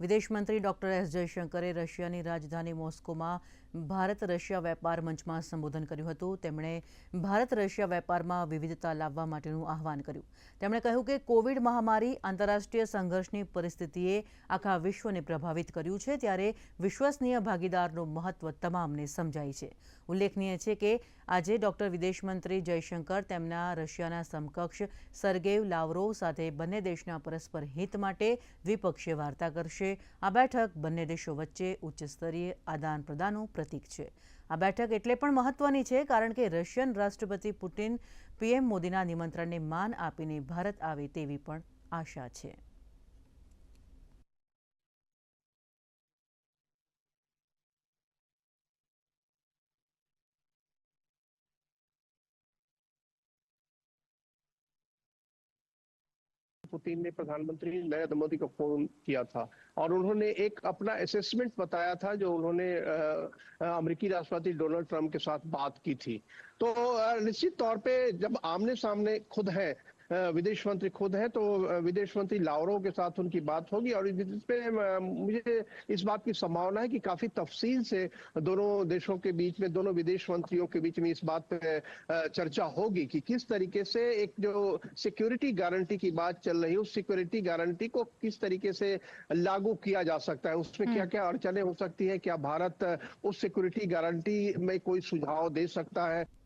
વિદેશ મંત્રી doctor S જયશંકરે રશિયાની રાજધાની મોસ્કોમાં ભારત રશિયા વેપાર મંચમાં સંબોધન કર્યું હતું. તેમણે ભારત રશિયા વેપારમાં વિવિધતા લાવવા માટેનું આહવાન કર્યું. તેમણે કહ્યું કે કોવિડ મહામારી આંતરરાષ્ટ્રીય સંઘર્ષની પરિસ્થિતિએ આખા વિશ્વને પ્રભાવિત કર્યું છે ત્યારે વિશ્વસનીય ભાગીદારનું મહત્વ તમામને સમજાય છે. ઉલ્લેખનીય છે કે આજે ડોક્ટર વિદેશ મંત્રી જયશંકર તેમના રશિયાના સમકક્ષ સર્ગેવ લાવરોવ સાથે બંને દેશના પરસ્પર હિત માટે દ્વિપક્ષીય વાર્તા કરશે. આ બેઠક બંને દેશો વચ્ચે ઉચ્ચ સ્તરીય આદાન પ્રદાનનું પ્રતીક છે. આ બેઠક એટલે પણ મહત્વની છે કારણ કે રશિયન રાષ્ટ્રપતિ પુટિન પીએમ મોદીના નિમંત્રણને માન આપીને ભારત આવે તેવી પણ આશા છે. पुतिन ने प्रधानमंत्री नरेंद्र मोदी को फ़ोन किया था और उन्होंने एक अपना असेसमेंट बताया था जो उन्होंने अमेरिकी राष्ट्रपति डोनाल्ड ट्रंप के साथ बात की थी। तो निश्चित तौर पे जब आमने सामने खुद है विदेश मंत्री खुद है तो विदेश मंत्री लावरोव के साथ उनकी बात होगी और इस पे मुझे इस बात की संभावना है कि काफ़ी तफसील से दोनों देशों के बीच में दोनों विदेश मंत्रियों के बीच में इस बात पे चर्चा होगी कि किस तरीके से एक जो सिक्योरिटी गारंटी की बात चल रही है उस सिक्योरिटी गारंटी को किस तरीके से लागू किया जा सकता है उसमें क्या क्या अड़चने हो सकती है क्या भारत उस सिक्योरिटी गारंटी में कोई सुझाव दे सकता है?